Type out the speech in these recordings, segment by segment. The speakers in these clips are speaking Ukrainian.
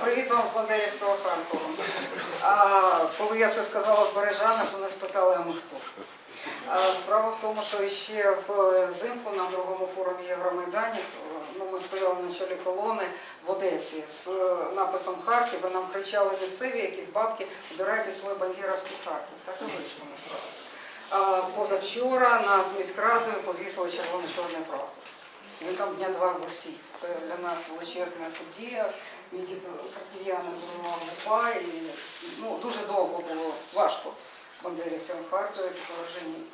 привіт вам з Бандерівського Харкова. А, коли я це сказала в Бережанах, вони спитали, а ми хто? А, справа в тому, що ще взимку на другому форумі Євромайданів ну, ми стояли на чолі колони в Одесі з написом Харків, і нам кричали місцеві якісь бабки, обирайте свій бандерівський Харків. Так і вийшло насправді. Позавчора над міськрадою повісили червоно-чорний прапор. Він там дня два висів. Це для нас величезна подія. Мій дід харків'яни були УПА і ну, дуже довго було важко бандерівцям з Харкова таке враження.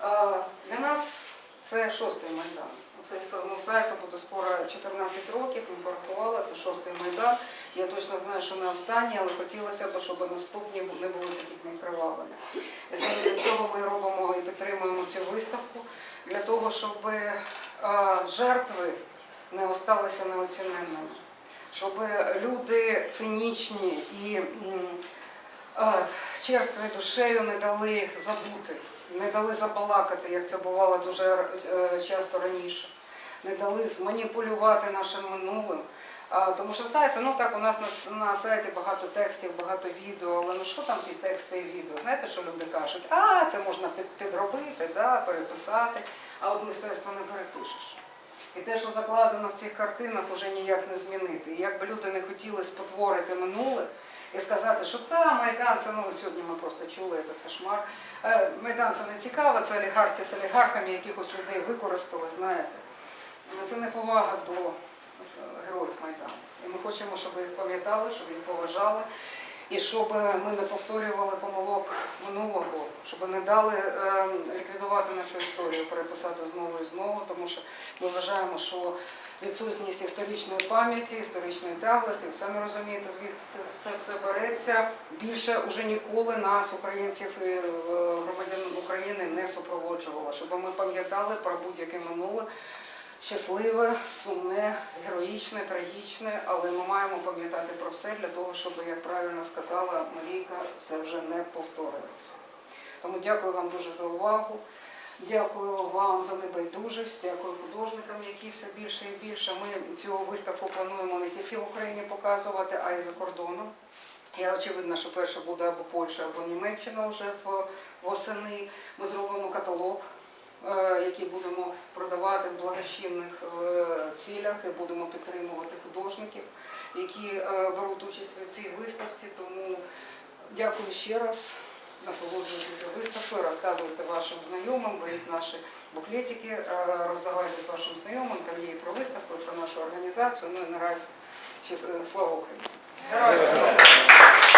А, Для нас це шостий майдан. Цей ну, сайту буде скоро 14 років, ми порахували, це шостий майдан. Я точно знаю, що не останній, але хотілося б, щоб наступні не були такими кривавими. Для цього ми робимо і підтримуємо цю виставку, для того, щоб жертви не осталися неоціненними, щоб люди цинічні і черствою душею не дали забути, не дали забалакати, як це бувало дуже е, часто раніше, не дали зманіпулювати нашим минулим. Тому що знаєте, ну так у нас на, на сайті багато текстів, багато відео, але ну що там ті тексти і відео? Знаєте, що люди кажуть, а це можна під, підробити, да, переписати, а от мистецтво не перепишеш. І те, що закладено в цих картинах, вже ніяк не змінити. І як би люди не хотіли спотворити минуле і сказати, що та Майдан, це ну сьогодні ми просто чули цей кошмар. Е, Майдан це не цікаво, це олігархи з олігархами якихось людей використали, знаєте. Це не повага до е, героїв Майдану. І ми хочемо, щоб їх пам'ятали, щоб їх поважали. І щоб ми не повторювали помилок минулого, щоб не дали е, ліквідувати нашу історію, переписати знову і знову, тому що ми вважаємо, що відсутність історичної пам'яті, історичної тяглості, ви самі розумієте, звідки це, це все береться. Більше уже ніколи нас, українців і е, громадян України, не супроводжувало, щоб ми пам'ятали про будь-яке минуле. Щасливе, сумне, героїчне, трагічне, але ми маємо пам'ятати про все для того, щоб, як правильно сказала Марійка, це вже не повторилося. Тому дякую вам дуже за увагу. Дякую вам за небайдужість, дякую художникам, які все більше і більше. Ми цю виставку плануємо не тільки в Україні показувати, а й за кордоном. Я очевидно, що перше буде або Польща, або Німеччина вже в восени. Ми зробимо каталог, е, який будемо продавати в благочинних е, цілях і будемо підтримувати художників, які е, беруть участь в цій виставці. Тому дякую ще раз. Насолоджуйтеся виставкою, розказуйте вашим знайомим, беріть наші буклетики, роздавайте вашим знайомим, там є і про виставку, і про нашу організацію. Ну і наразі ще слава Україні!